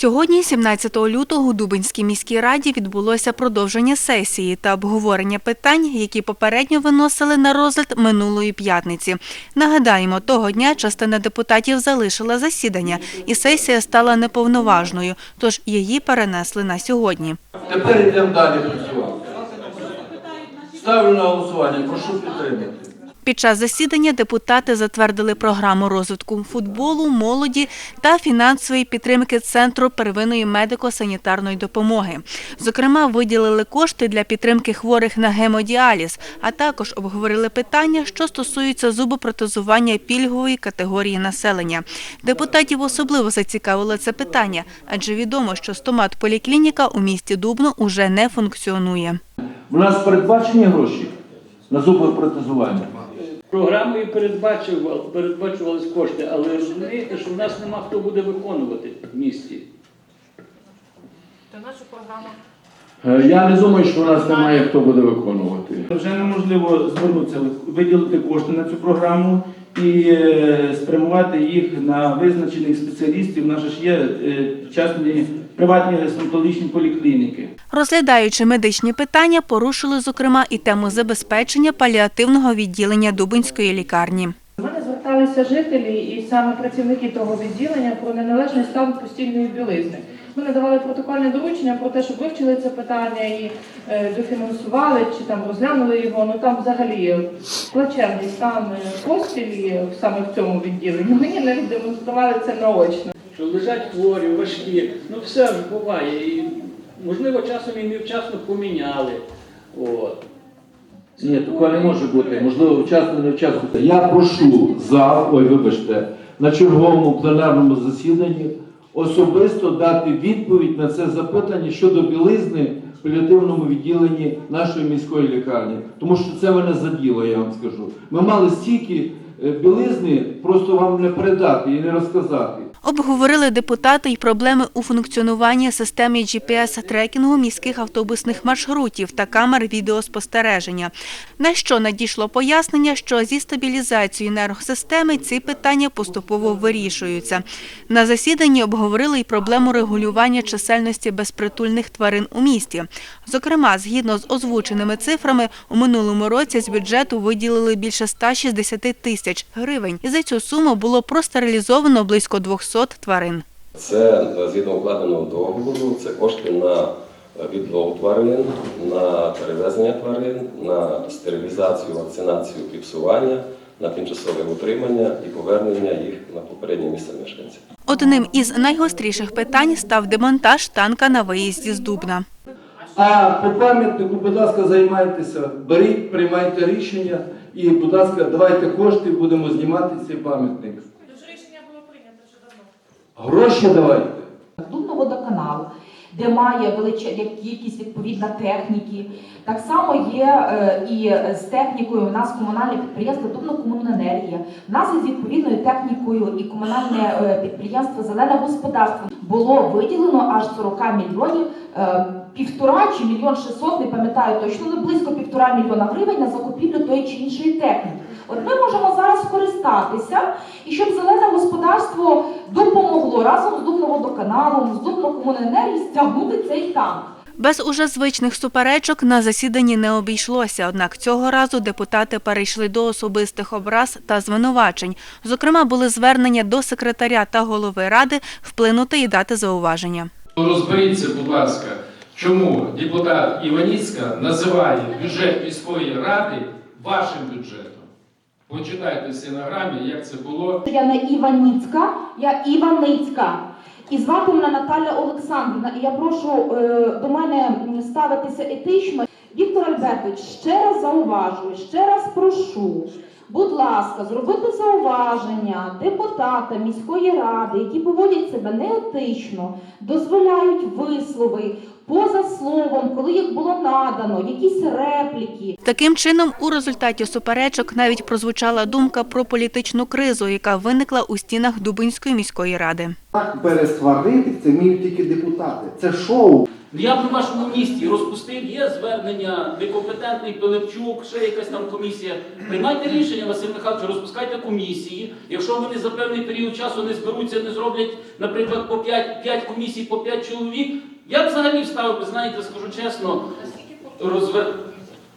Сьогодні, 17 лютого, у Дубинській міській раді відбулося продовження сесії та обговорення питань, які попередньо виносили на розгляд минулої п'ятниці. Нагадаємо, того дня частина депутатів залишила засідання, і сесія стала неповноважною, тож її перенесли на сьогодні. Тепер йдемо далі працювати. Ставлю на голосування, прошу підтримати. Під час засідання депутати затвердили програму розвитку футболу, молоді та фінансової підтримки Центру первинної медико-санітарної допомоги. Зокрема, виділили кошти для підтримки хворих на гемодіаліз, а також обговорили питання, що стосуються зубопротезування пільгової категорії населення. Депутатів особливо зацікавило це питання, адже відомо, що стомат-поліклініка у місті Дубно уже не функціонує. У нас передбачені гроші на зубопротезування. Програмою передбачували, передбачувались кошти, але розумієте, що в нас нема хто буде виконувати в місті. Та наша програма. Е, Я не думаю, що у нас немає хто буде виконувати. Вже неможливо звернутися, виділити кошти на цю програму і е, спрямувати їх на визначених спеціалістів. У нас ж є е, частні приватні стоматологічні поліклініки. Розглядаючи медичні питання, порушили, зокрема, і тему забезпечення паліативного відділення Дубинської лікарні. До мене зверталися жителі і саме працівники того відділення про неналежний стан постільної білизни. Ми надавали протокольне доручення про те, щоб вивчили це питання і е, дофінансували чи там розглянули його. Ну там взагалі плачевний стан е, постілі саме в цьому відділенні. Мені навіть демонстрували це наочно. Що лежать хворі, важкі, ну все ж буває. І, можливо, часом і невчасно поміняли. От. Ні, такого не може бути. Можливо, вчасно, не вчасно. Я прошу за, ой, вибачте, на черговому пленарному засіданні особисто дати відповідь на це запитання щодо білизни в паліативному відділенні нашої міської лікарні. Тому що це мене заділо, я вам скажу. Ми мали стільки білизни, просто вам не передати і не розказати. Обговорили депутати й проблеми у функціонуванні системи GPS-трекінгу міських автобусних маршрутів та камер відеоспостереження. На що надійшло пояснення, що зі стабілізацією енергосистеми ці питання поступово вирішуються. На засіданні обговорили й проблему регулювання чисельності безпритульних тварин у місті. Зокрема, згідно з озвученими цифрами, у минулому році з бюджету виділили більше 160 тисяч гривень. І за цю суму було простерилізовано близько 200 тварин. Це е, згідно укладеного договору, це кошти на е, відлов тварин, на перевезення тварин, на стерилізацію, вакцинацію, кліпсування, на тимчасове утримання і повернення їх на попереднє місце мешканців. Одним із найгостріших питань став демонтаж танка на виїзді з Дубна. А по пам'ятнику, будь ласка, займайтеся, беріть, приймайте рішення і, будь ласка, давайте кошти, будемо знімати цей пам'ятник. Тож рішення було прийнято вже давно. Гроші давайте. Дубноводоканал, де має величезну кількість відповідна техніки. Так само є е, і з технікою у нас комунальне підприємство Дубнокомуненергія. У нас із відповідною технікою і комунальне е, підприємство Зелене господарство було виділено аж 40 мільйонів. е, Півтора чи мільйон шістсот, не пам'ятаю точно, але близько півтора мільйона гривень на закупівлю тої чи іншої техніки. От ми можемо зараз скористатися, і щоб зелене господарство допомогло разом з Дубноводоканалом, з Дубнокомуненергії стягнути цей танк. Без уже звичних суперечок на засіданні не обійшлося, однак цього разу депутати перейшли до особистих образ та звинувачень. Зокрема, були звернення до секретаря та голови ради вплинути і дати зауваження. Розберіться, будь ласка, чому депутат Іваніцька називає бюджет міської ради вашим бюджетом. Почитайте в стенограмі, як це було. Я не Іваніцька, я Іваницька. І звати мене Наталя Олександрівна. І я прошу е, до мене ставитися етично. Віктор Альбертович, ще раз зауважую, ще раз прошу. Будь ласка, зробити зауваження депутата міської ради, які поводять себе неетично, дозволяють вислови поза словом, коли їх було надано, якісь репліки. Таким чином, у результаті суперечок навіть прозвучала думка про політичну кризу, яка виникла у стінах Дубинської міської ради. Так пересварити це вміють тільки депутати. Це шоу. Я б на вашому місці розпустив, є звернення, некомпетентний Пилипчук, ще якась там комісія. Приймайте рішення, Василь Михайлович, розпускайте комісії. Якщо вони за певний період часу не зберуться, не зроблять, наприклад, по 5, 5 комісій, по 5 чоловік. Я взагалі вставив, знаєте, скажу чесно, розвер...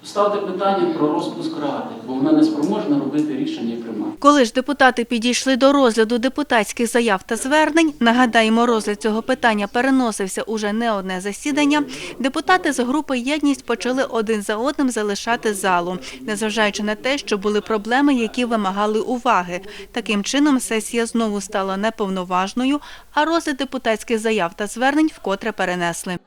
ставте питання про розпуск ради, бо вона не спроможна робити рішення і приймати. Коли ж депутати підійшли до розгляду депутатських заяв та звернень, нагадаємо, розгляд цього питання переносився уже не одне засідання. Депутати з групи єдність почали один за одним залишати залу, незважаючи на те, що були проблеми, які вимагали уваги. Таким чином, сесія знову стала неповноважною, а розгляд депутатських заяв та звернень вкотре перенесли.